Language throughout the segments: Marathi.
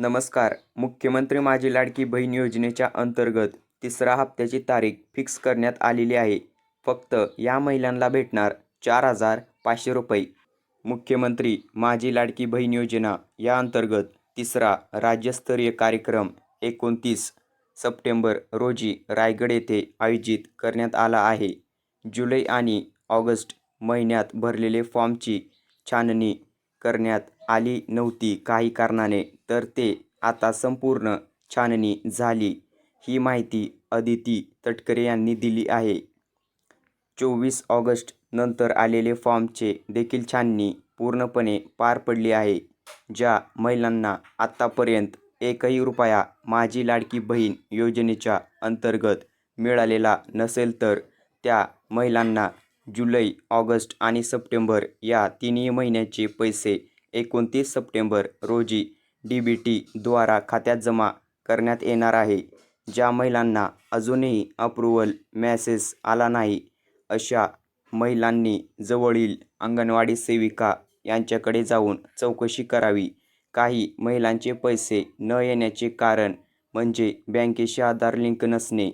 नमस्कार. मुख्यमंत्री माझी लाडकी बहीण योजनेच्या अंतर्गत तिसरा हप्त्याची तारीख फिक्स करण्यात आलेली आहे. फक्त या महिलांना भेटणार चार हजार पाचशे रुपये. मुख्यमंत्री माझी लाडकी बहीण योजना या अंतर्गत तिसरा राज्यस्तरीय कार्यक्रम एकोणतीस सप्टेंबर रोजी रायगड येथे आयोजित करण्यात आला आहे. जुलै आणि ऑगस्ट महिन्यात भरलेले फॉर्मची छाननी करण्यात आली नव्हती काही कारणाने तर ते आता संपूर्ण छाननी झाली ही माहिती अदिती तटकरे यांनी दिली आहे. चोवीस ऑगस्ट नंतर आलेले फॉर्मचे देखील छाननी पूर्णपणे पार पडली आहे ज्या महिलांना आत्तापर्यंत एकही रुपया माझी लाडकी बहीण योजनेच्या अंतर्गत मिळालेला नसेल तर त्या महिलांना जुलै ऑगस्ट आणि सप्टेंबर या तिन्ही महिन्याचे पैसे एकोणतीस सप्टेंबर रोजी डी बी टीद्वारा खात्यात जमा करण्यात येणार आहे ज्या महिलांना अजूनही अप्रुव्हल मॅसेज आला नाही. अशा महिलांनी जवळील अंगणवाडी सेविका यांच्याकडे जाऊन चौकशी करावी. काही महिलांचे पैसे न येण्याचे कारण म्हणजे बँकेशी आधार लिंक नसणे.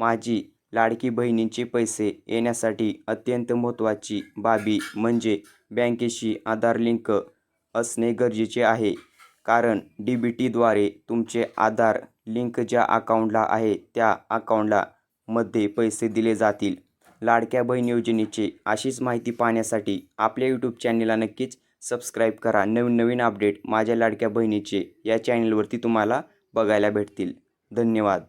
माझी लाडकी बहिणींचे पैसे येण्यासाठी अत्यंत महत्त्वाची बाबी म्हणजे बँकेशी आधार लिंक असणे गरजेचे आहे. कारण डी बी टीद्वारे तुमचे आधार लिंक ज्या अकाउंटला आहे त्या अकाउंटला मध्ये पैसे दिले जातील. लाडक्या बहीण योजनेची अशीच माहिती पाहण्यासाठी आपल्या यूट्यूब चॅनेलला नक्कीच सबस्क्राईब करा. नवीन नवीन अपडेट माझ्या लाडक्या बहिणीचे या चॅनेलवरती तुम्हाला बघायला भेटतील. धन्यवाद.